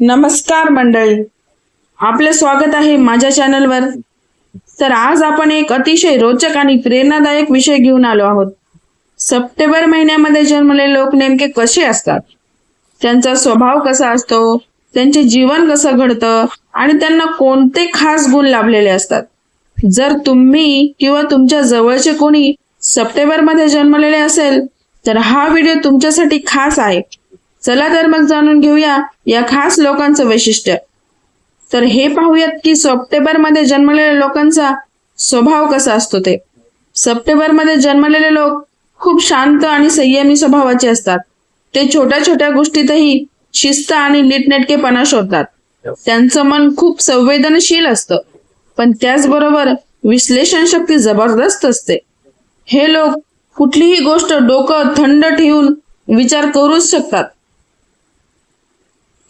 नमस्कार मंडळी. आपलं स्वागत आहे माझ्या चॅनलवर. तर आज आपण एक अतिशय रोचक आणि प्रेरणादायक विषय घेऊन आलो आहोत. सप्टेंबर महिन्यामध्ये जन्मलेले लोक नेमके कसे असतात? त्यांचा स्वभाव कसा असतो? त्यांचे जीवन कसं घडतं? आणि त्यांना कोणते खास गुण लाभलेले असतात? जर तुम्ही किंवा तुमच्या जवळचे कोणी सप्टेंबरमध्ये जन्मलेले असेल तर हा व्हिडिओ तुमच्यासाठी खास आहे. चला तर मग जाणून घेऊया या खास लोकांचं वैशिष्ट्य. तर हे पाहूयात की सप्टेंबरमध्ये जन्मलेल्या लोकांचा स्वभाव कसा असतो ते. सप्टेंबरमध्ये जन्मलेले लोक खूप शांत आणि संयमी स्वभावाचे असतात. ते छोट्या छोट्या गोष्टीतही शिस्त आणि नीटनेटकेपणा शोधतात. त्यांचं मन खूप संवेदनशील असतं. पण त्याचबरोबर विश्लेषण शक्ती जबरदस्त असते. हे लोक कुठलीही गोष्ट डोकं थंड ठेवून विचार करूच शकतात.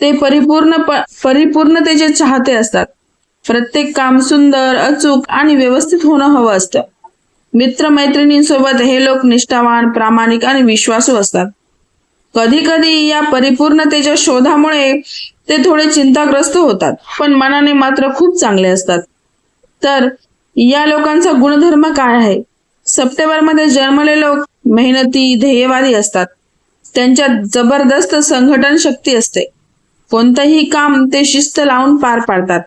ते परिपूर्ण परिपूर्णतेचे चाहते असतात. प्रत्येक काम सुंदर अचूक आणि व्यवस्थित होणं हवं असतं. मित्रमैत्रिणींसोबत हे लोक निष्ठावान प्रामाणिक आणि विश्वासू असतात. कधी कधी या परिपूर्णतेच्या शोधामुळे ते थोडे चिंताग्रस्त होतात पण मनाने मात्र खूप चांगले असतात. तर या लोकांचा गुणधर्म काय आहे? सप्टेंबरमध्ये जन्मले लोक मेहनती ध्येयवादी असतात. त्यांच्यात जबरदस्त संघटन शक्ती असते. कोणतंही काम ते शिस्त लावून पार पाडतात.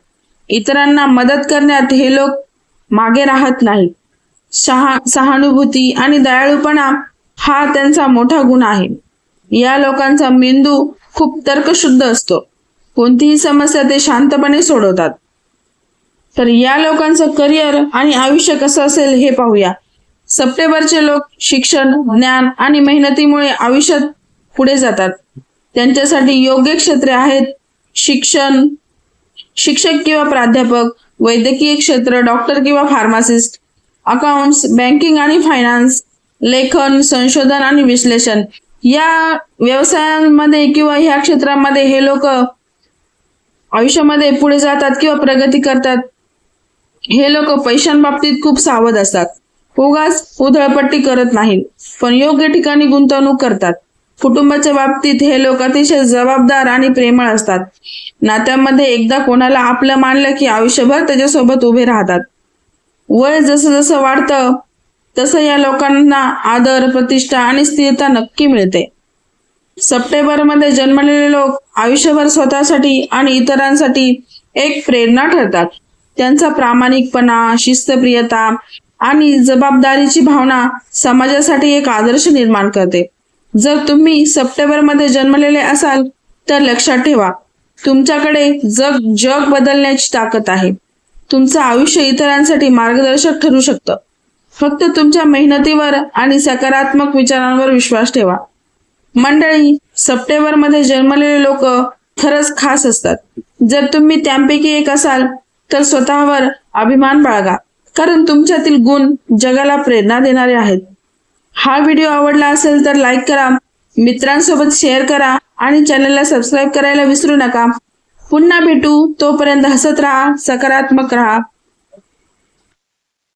इतरांना मदत करण्यात हे लोक मागे राहत नाही सहा सहानुभूती आणि दयाळूपणा हा त्यांचा मोठा गुण आहे. या लोकांचा मेंदू खूप तर्कशुद्ध असतो. कोणतीही समस्या ते शांतपणे सोडवतात. तर या लोकांचं करिअर आणि आयुष्य कसं असेल हे पाहूया. सप्टेंबरचे लोक शिक्षण ज्ञान आणि मेहनतीमुळे आयुष्यात पुढे जातात. त्यांच्यासाठी योग्य क्षेत्रे आहेत. शिक्षण शिक्षक किंवा प्राध्यापक वैद्यकीय क्षेत्र डॉक्टर किंवा फार्मासिस्ट अकाउंट्स बँकिंग आणि फायनान्स लेखन संशोधन आणि विश्लेषण. या व्यवसायांमध्ये किंवा ह्या क्षेत्रामध्ये हे लोक आयुष्यामध्ये पुढे जातात किंवा प्रगती करतात. हे लोक पैशांबाबतीत खूप सावध असतात. उगाच उधळपट्टी करत नाहीत पण योग्य ठिकाणी गुंतवणूक करतात. कुटुंबाच्या बाबतीत हे लोक अतिशय जबाबदार आणि प्रेमळ असतात. नात्यामध्ये एकदा कोणाला आपलं मानलं की आयुष्यभर त्याच्यासोबत उभे राहतात. वय जसं जसं वाढतं तसं या लोकांना आदर प्रतिष्ठा आणि स्थिरता नक्की मिळते. सप्टेंबरमध्ये जन्मलेले लोक आयुष्यभर स्वतःसाठी आणि इतरांसाठी एक प्रेरणा ठरतात. त्यांचा प्रामाणिकपणा शिस्तप्रियता आणि जबाबदारीची भावना समाजासाठी एक आदर्श निर्माण करते. जर तुम्ही सप्टेंबरमध्ये जन्मलेले असाल तर लक्षात ठेवा तुमच्याकडे जग जग बदलण्याची ताकद आहे. तुमचं आयुष्य इतरांसाठी मार्गदर्शक ठरू शकतं. फक्त तुमच्या मेहनतीवर आणि सकारात्मक विचारांवर विश्वास ठेवा. मंडळी सप्टेंबरमध्ये जन्मलेले लोक खरंच खास असतात. जर तुम्ही त्यांपैकी एक असाल तर स्वतःवर अभिमान बाळगा कारण तुमच्यातील गुण जगाला प्रेरणा देणारे आहेत. हा व्हिडिओ आवडला असेल तर लाईक करा. मित्रांसोबत शेअर करा आणि चॅनलला सबस्क्राईब करायला विसरू नका. पुन्हा भेटू. तोपर्यंत हसत राहा सकारात्मक राहा.